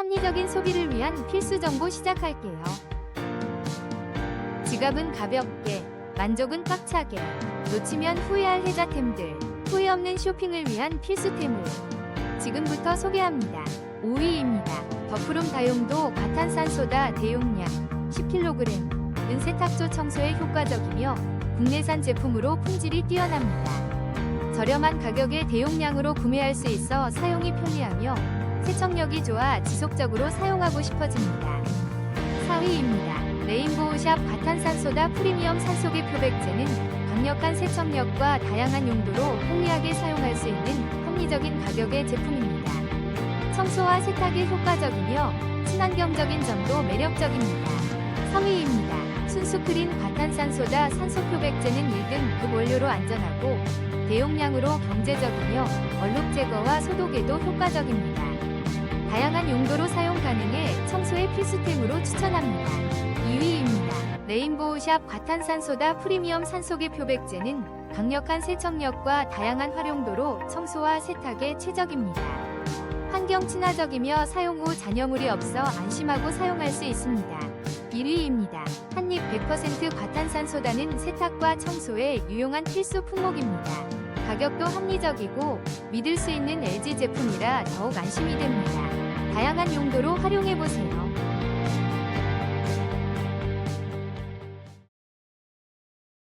합리적인 소비를 위한 필수 정보 시작할게요. 지갑은 가볍게, 만족은 꽉차게, 놓치면 후회할 혜자템들, 후회 없는 쇼핑을 위한 필수템을 지금부터 소개합니다. 5위입니다. 더프롬 다용도 과탄산소다 대용량 10kg, 은 세탁조 청소에 효과적이며 국내산 제품으로 품질이 뛰어납니다. 저렴한 가격에 대용량으로 구매할 수 있어 사용이 편리하며 세척력이 좋아 지속적으로 사용하고 싶어집니다. 4위입니다. 레인보우샵 과탄산소다 프리미엄 산소계 표백제는 강력한 세척력과 다양한 용도로 편리하게 사용할 수 있는 합리적인 가격의 제품입니다. 청소와 세탁에 효과적이며 친환경적인 점도 매력적입니다. 3위입니다. 순수크린 과탄산소다 산소 표백제는 1등 급 원료로 안전하고 대용량으로 경제적이며 얼룩 제거와 소독에도 효과적입니다. 다양한 용도로 사용 가능해 청소의 필수템으로 추천합니다. 2위입니다. 레인보우샵 과탄산소다 프리미엄 산소계 표백제는 강력한 세척력과 다양한 활용도로 청소와 세탁에 최적입니다. 환경 친화적이며 사용 후 잔여물이 없어 안심하고 사용할 수 있습니다. 1위입니다. 한입 100% 과탄산소다는 세탁과 청소에 유용한 필수 품목입니다. 가격도 합리적이고 믿을 수 있는 LG 제품이라 더욱 안심이 됩니다. 다양한 용도로 활용해보세요.